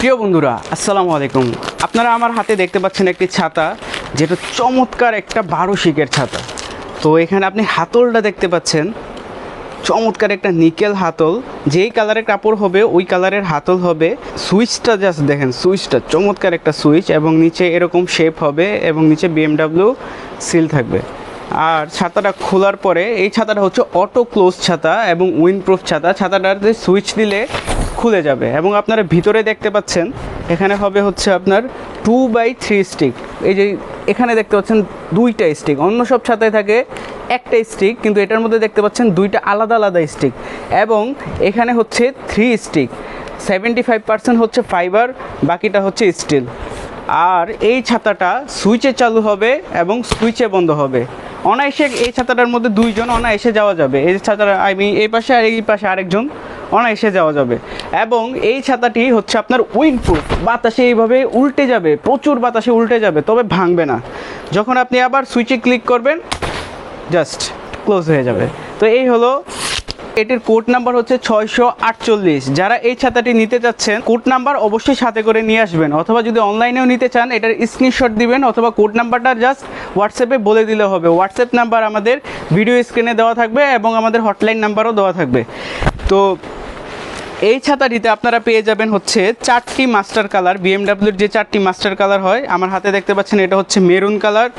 প্রিয় বন্ধুরা, আসসালামু আলাইকুম। আপনারা আমার হাতে দেখতে পাচ্ছেন একটি ছাতা, যেটা চমৎকার একটা বারো শিকের ছাতা। তো এখানে আপনি হাতলটা দেখতে পাচ্ছেন, চমৎকার একটা নিকেল হাতল। যেই কালারের কাপড় হবে, ওই কালারের হাতল হবে। সুইচটা জাস্ট দেখেন, সুইচটা চমৎকার একটা সুইচ এবং নিচে এরকম শেপ হবে এবং নিচে বিএমডাব্লিউ সিল থাকবে। আর ছাতাটা খোলার পরে, এই ছাতাটা হচ্ছে অটো ক্লোজ ছাতা এবং উইন্ডপ্রুফ ছাতা। ছাতাটাতে সুইচ দিলে খুলে যাবে এবং আপনারা ভিতরে দেখতে পাচ্ছেন, এখানে হবে হচ্ছে আপনার টু বাই থ্রি স্টিক এই যে এখানে দেখতে পাচ্ছেন দুইটা স্টিক অন্য সব ছাতায় থাকে একটা স্টিক কিন্তু এটার মধ্যে দেখতে পাচ্ছেন দুইটা আলাদা আলাদা স্টিক এবং এখানে হচ্ছে three stick seventy five percent হচ্ছে ফাইবার বাকিটা হচ্ছে স্টিল আর এই ছাতাটা সুইচে চালু হবে এবং সুইচে বন্ধ হবে। অনায়াসে এই ছাতাটার মধ্যে দুইজন অনায়াসে যাওয়া যাবে। এই ছাতাটা আমি এই পাশে আর এই পাশে আরেকজন। অনায়াসে যাওয়া যাবে। এবং এই ছাতাটি হচ্ছে আপনার উইন্ডপ্রুফ বাতাসে এইভাবে উল্টে যাবে, প্রচুর বাতাসে উল্টে যাবে, তবে ভাঙবে না। যখন আপনি আবার সুইচে ক্লিক করবেন জাস্ট ক্লোজ হয়ে যাবে। তো এই হলো, এটির কোড নাম্বার হচ্ছে ছয়শো আটচল্লিশ। যারা এই ছাতাটি নিতে চাচ্ছেন কোড নাম্বার অবশ্যই সাথে করে নিয়ে আসবেন। অথবা যদি অনলাইনেও নিতে চান, এটার স্ক্রিনশট দিবেন, অথবা কোড নাম্বারটা জাস্ট হোয়াটসঅ্যাপে বলে দিলে হবে। হোয়াটসঅ্যাপ নাম্বার আমাদের ভিডিও স্ক্রিনে দেওয়া থাকবে এবং আমাদের হটলাইন নাম্বারও দেওয়া থাকবে। তো এই ছাতাটিতে আপনারা পেয়ে যাবেন হচ্ছে চারটি মাস্টার কালার, বিএমডাব্লিউর যে চারটি মাস্টার কালার হয়, আমার হাতে দেখতে পাচ্ছেন এটা হচ্ছে মেরুন কালার,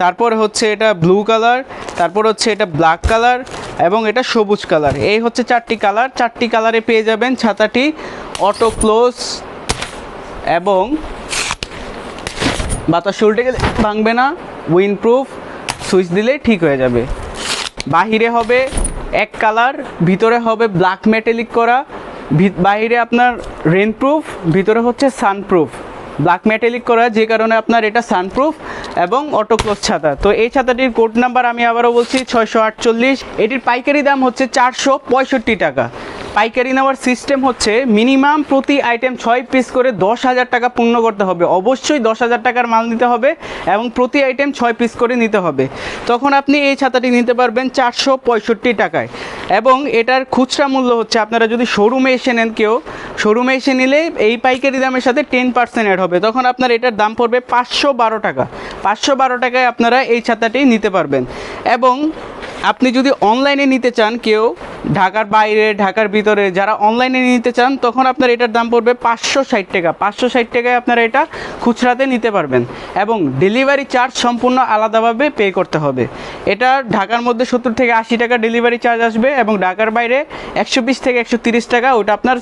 তারপর হচ্ছে এটা ব্লু কালার, তারপর হচ্ছে এটা ব্ল্যাক কালার এবং এটা সবুজ কালার। এই হচ্ছে চারটি কালার, চারটি কালারে পেয়ে যাবেন ছাতাটি অটো ক্লোজ এবং বাতাস উল্টে গেলে ভাঙবে না উইন্ডপ্রুফ সুইচ দিলে ঠিক হয়ে যাবে। বাহিরে হবে এক কালার, ভিতরে হবে ব্ল্যাক মেটেলিক করা বাইরে আপনার রেনপ্রুফ ভিতরে হচ্ছে সানপ্রুফ ব্ল্যাক মেটালিক করা, যে কারণে আপনার এটা সানপ্রুফ এবং অটোক্লোজ ছাতা। তো এই ছাতাটির কোড নাম্বার আমি আবারও বলছি, ছয়শো আটচল্লিশ। এটির পাইকারি দাম হচ্ছে চারশো পঁয়ষট্টি টাকা। পাইকারি নেওয়ার সিস্টেম হচ্ছে মিনিমাম প্রতি আইটেম ছয় পিস করে দশ হাজার টাকা পূর্ণ করতে হবে। অবশ্যই দশ হাজার টাকার মাল নিতে হবে এবং প্রতি আইটেম ছয় পিস করে নিতে হবে। তখন আপনি এই ছাতাটি নিতে পারবেন চারশো পঁয়ষট্টি টাকায়। এবং এটার খুচরা মূল্য হচ্ছে, আপনারা যদি শোরুমে এসে নেন কেউ শোরুমে এসে নিলে এই পাইকারি দামের সাথে টেন পার্সেন্ট অ্যাড হবে। তখন আপনার এটার দাম পড়বে পাঁচশো বারো টাকা। পাঁচশো বারো টাকায় আপনারা এই ছাতাটি নিতে পারবেন। এবং আপনি যদি অনলাইনে নিতে চান কেউ ঢাকার বাইরে, ঢাকার ভিতরে যারা অনলাইনে নিতে চান, তখন আপনার এটার দাম পড়বে পাঁচশো ষাট টাকা। পাঁচশো ষাট টাকায় আপনারা এটা খুচরাতে নিতে পারবেন এবং ডেলিভারি চার্জ সম্পূর্ণ আলাদাভাবে পে করতে হবে। এটা ঢাকার মধ্যে সত্তর থেকে আশি টাকা ডেলিভারি চার্জ আসবে এবং ঢাকার বাইরে একশো বিশ থেকে একশো তিরিশ টাকা ওটা আপনার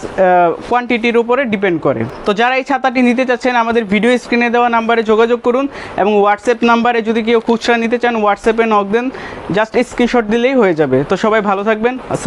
কোয়ান্টিটির উপরে ডিপেন্ড করে। তো যারা এই ছাতাটি নিতে চাচ্ছেন, আমাদের ভিডিও স্ক্রিনে দেওয়া নাম্বারে যোগাযোগ করুন এবং হোয়াটসঅ্যাপ নাম্বারে যদি কেউ খুচরা নিতে চান হোয়াটসঅ্যাপে নক দেন জাস্ট স্ক্রিনশট দিলেই হয়ে যাবে। তো সবাই ভালো থাকবেন